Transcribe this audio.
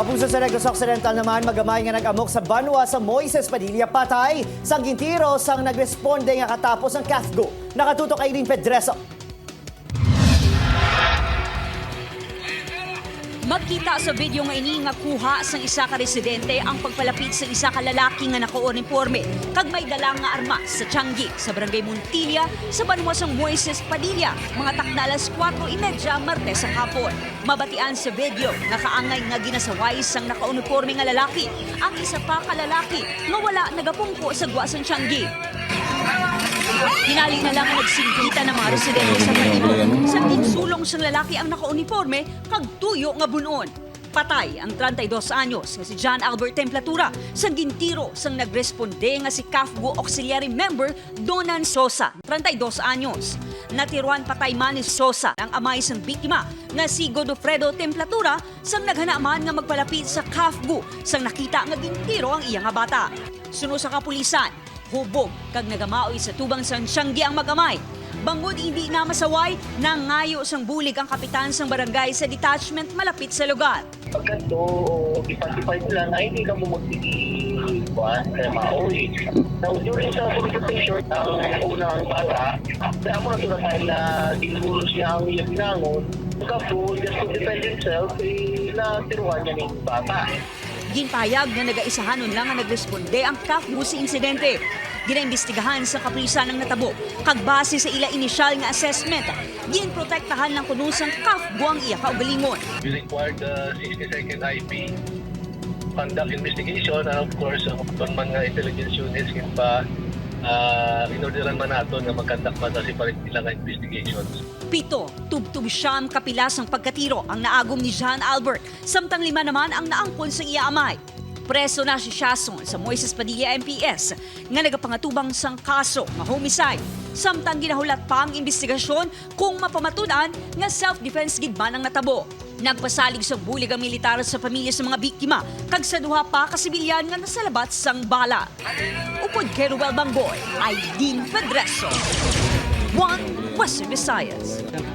Mapuso sa Negros Occidental naman, magamay nga nag-amok sa banwa sa Moises Padilla patay. Sang gintiro sang nagresponde nga katapos ang CAFGO. Nakatutok Irene Pedreso. Magkita sa video nga ini nga kuha sang isa ka residente ang pagpalapit sa isa ka lalaki nga nakauniforme kag may dala nga armas sa Tianggi sa Barangay Montilla sa banwa sang Moises Padilla mga takdalas 4:30 Martes sa hapon. Mabatian sa video nga kaangay nga ginasaway sang nakauniforme nga lalaki ang isa pa ka lalaki nga wala nagapungko sa gwa sang Tianggi. Hinali na lang ang nagsinggita ng mga residente sa Manilo. Sa sang lalaki ang nakauniforme kag tuyo nga bunon. Patay ang 32 anyos nga si John Albert Templatura sa gintiro sang nagresponde nga si CAFGO Auxiliary Member Donan Sosa, 32 anyos. Natiruan patay man ni Sosa ang amay sang biktima nga si Godofredo Templatura sang naghanaman nga magpalapit sa CAFGO sang nakita nga gintiro ang iya nga bata. Suno sa kapulisan, hubog kag nagamaoy sa tubang sang Tianggi ang magamay. Bangod hindi na masaway, nangayo sang bulig ang kapitan sang barangay sa detachment malapit sa lugar. pagkanto o ipantipay nila na hindi ka mo magbigay kuhan kaya maoy. Now, during sa solicitation, ang unang bata, kaya mo na tayo na dinuro siya ang iyang binangon, kapo, just to defend himself, eh, na tiruan niya ng bata. Ginpayag na nagaisahanon lang ang nagresponde ang CAFGO sa insidente. Ginaimbestigahan sa kapulisan ng natabo. Kag base sa ila inisyal nga assessment, ginprotektahan ng kunusang CAFGO ang iya kaugalingon. We required the 62nd IP conduct investigation and of course, ang mga intelligence units pa uh, inorderan man nato nga mag-conduct man sa separate nila nga investigations. Pito, tubtub siyam kapilas ang pagkatiro ang naagom ni John Albert, samtang lima naman ang naangkon sa iya amay. Preso na si Shason sa Moises Padilla MPS nga nagapangatubang sang kaso nga homicide. Samtang ginahulat pa ang investigasyon kung mapamatunan nga self-defense gid man ang natabo. Nagpasalig sa bulig ang militar sa pamilya sa mga biktima kag sa duha pa ka sibilyan nga nasalabat sang bala. Upod kay Ruel Bangboy, ay Dean Pedreso. One Western Visayas.